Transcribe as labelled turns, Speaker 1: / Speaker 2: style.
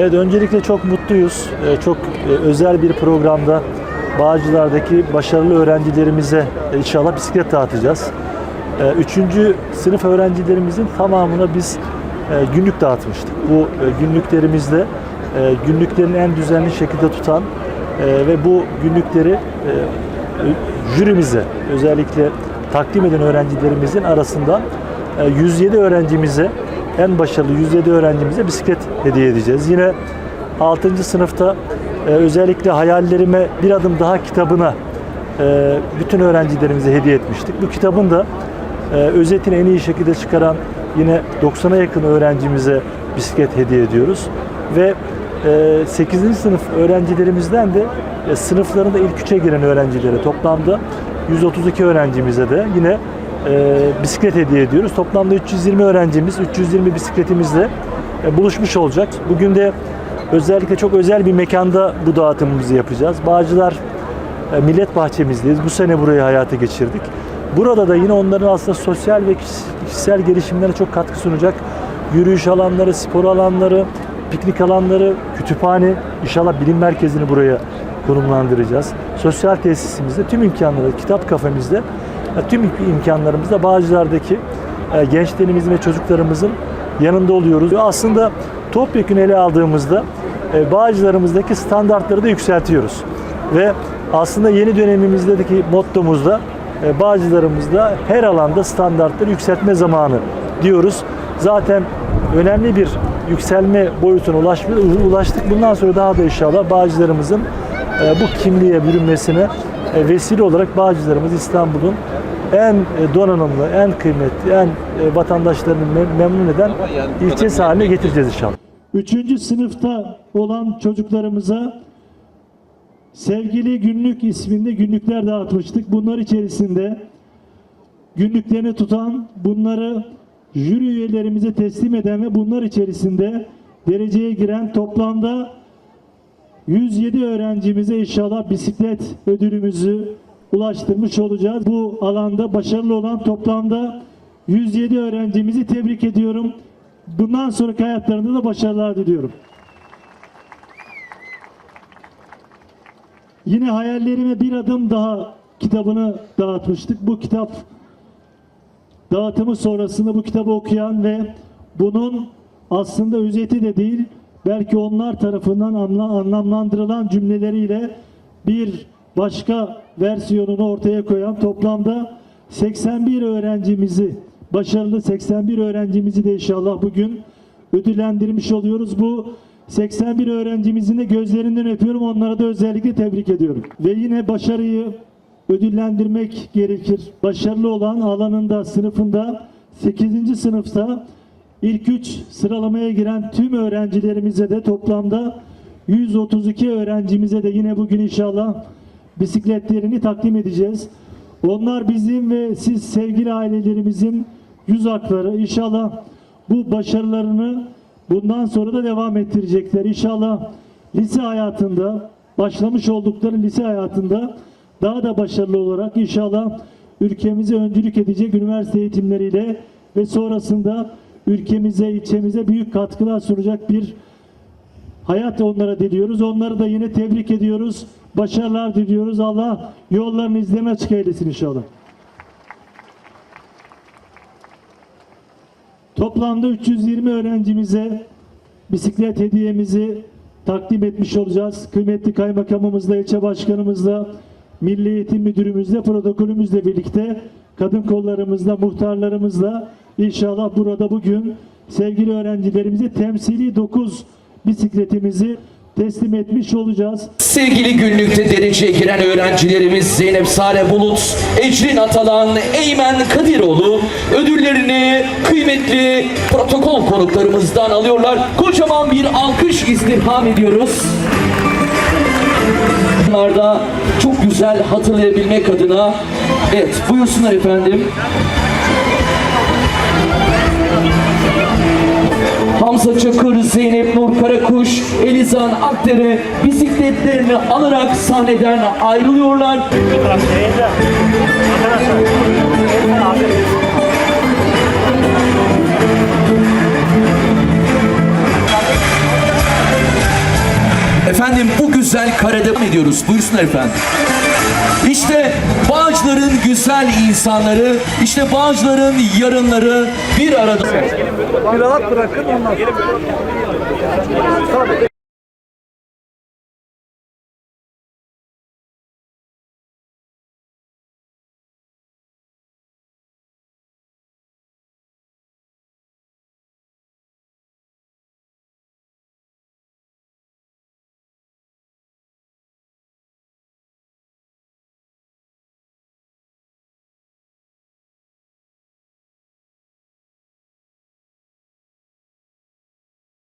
Speaker 1: Evet öncelikle çok mutluyuz. Ee, Çok e, özel bir programda Bağcılar'daki başarılı öğrencilerimize e, inşallah bisiklet dağıtacağız. Ee, Üçüncü sınıf öğrencilerimizin tamamına biz e, günlük dağıtmıştık. Bu günlüklerimizde günlüklerini en düzenli şekilde tutan ve bu günlükleri jürimize özellikle takdim eden öğrencilerimizin arasından e, 107 öğrencimize en başarılı 107 öğrencimize bisiklet hediye edeceğiz. Yine 6. sınıfta e, özellikle hayallerime bir adım daha kitabına e, bütün öğrencilerimize hediye etmiştik. Bu kitabın da e, özetini en iyi şekilde çıkaran yine 90'a yakın öğrencimize bisiklet hediye ediyoruz. Ve e, 8. sınıf öğrencilerimizden de e, sınıflarında ilk üçe giren öğrencilere toplamda 132 öğrencimize de yine e, bisiklet hediye ediyoruz. Toplamda 320 öğrencimiz, 320 bisikletimizle e, buluşmuş olacak. Bugün de özellikle çok özel bir mekanda bu dağıtımımızı yapacağız. Bağcılar e, Millet Bahçemizdeyiz. Bu sene burayı hayata geçirdik. Burada da yine onların aslında sosyal ve kişisel gelişimlerine çok katkı sunacak yürüyüş alanları, spor alanları, piknik alanları, kütüphane, inşallah bilim merkezini buraya konumlandıracağız. Sosyal tesisimizde tüm imkanları, kitap kafemizde tüm imkanlarımızda Bağcılar'daki e, gençlerimizin ve çocuklarımızın yanında oluyoruz. Aslında topyekun ele aldığımızda e, Bağcılar'ımızdaki standartları da yükseltiyoruz. Ve aslında yeni dönemimizdeki mottomuzda e, Bağcılar'ımızda her alanda standartları yükseltme zamanı diyoruz. Zaten önemli bir yükselme boyutuna ulaştık. Bundan sonra daha da inşallah Bağcılar'ımızın bu kimliğe bürünmesine vesile olarak Bağcılar'ımız İstanbul'un en e, donanımlı, en kıymetli, en e, vatandaşlarını mem- memnun eden ilçesi haline getireceğiz inşallah. Üçüncü sınıfta olan çocuklarımıza sevgili günlük isminde günlükler dağıtmıştık. Bunlar içerisinde günlüklerini tutan, bunları jüri üyelerimize teslim eden ve bunlar içerisinde dereceye giren toplamda 107 öğrencimize inşallah bisiklet ödülümüzü ulaştırmış olacağız. Bu alanda başarılı olan toplamda 107 öğrencimizi tebrik ediyorum. Bundan sonraki hayatlarında da başarılar diliyorum. Yine hayallerime bir adım daha kitabını dağıtmıştık. Bu kitap dağıtımı sonrasında bu kitabı okuyan ve bunun aslında özeti de değil, belki onlar tarafından anla- anlamlandırılan cümleleriyle bir başka versiyonunu ortaya koyan toplamda 81 öğrencimizi, başarılı 81 öğrencimizi de inşallah bugün ödüllendirmiş oluyoruz. Bu 81 öğrencimizin de gözlerinden öpüyorum. Onlara da özellikle tebrik ediyorum. Ve yine başarıyı ödüllendirmek gerekir. Başarılı olan alanında, sınıfında 8. sınıfta ilk 3 sıralamaya giren tüm öğrencilerimize de toplamda 132 öğrencimize de yine bugün inşallah bisikletlerini takdim edeceğiz. Onlar bizim ve siz sevgili ailelerimizin yüz hakları. İnşallah bu başarılarını bundan sonra da devam ettirecekler. İnşallah lise hayatında başlamış oldukları lise hayatında daha da başarılı olarak inşallah ülkemize öncülük edecek üniversite eğitimleriyle ve sonrasında ülkemize, ilçemize büyük katkılar sunacak bir hayat onlara diliyoruz. Onları da yine tebrik ediyoruz. Başarılar diliyoruz. Allah yollarını izlerini açık eylesin inşallah. Toplamda 320 öğrencimize bisiklet hediyemizi takdim etmiş olacağız. Kıymetli kaymakamımızla, ilçe başkanımızla, Milli Eğitim Müdürümüzle, protokolümüzle birlikte kadın kollarımızla, muhtarlarımızla inşallah burada bugün sevgili öğrencilerimize temsili 9 bisikletimizi teslim etmiş olacağız.
Speaker 2: Sevgili günlükte dereceye giren öğrencilerimiz Zeynep Sare Bulut, Ecrin Atalan, Eymen Kadiroğlu ödüllerini kıymetli protokol konuklarımızdan alıyorlar. Kocaman bir alkış istirham ediyoruz. Bunlarda çok güzel hatırlayabilmek adına evet buyursunlar efendim. Hamza Çakır, Zeynep Nur Karakuş, Elizan Akdere bisikletlerini alarak sahneden ayrılıyorlar. Efendim bu güzel karede ediyoruz. Buyursunlar efendim. İşte Bağcılar'ın güzel insanları, işte Bağcılar'ın yarınları bir arada.
Speaker 3: Bir rahat bırakın ondan sonra.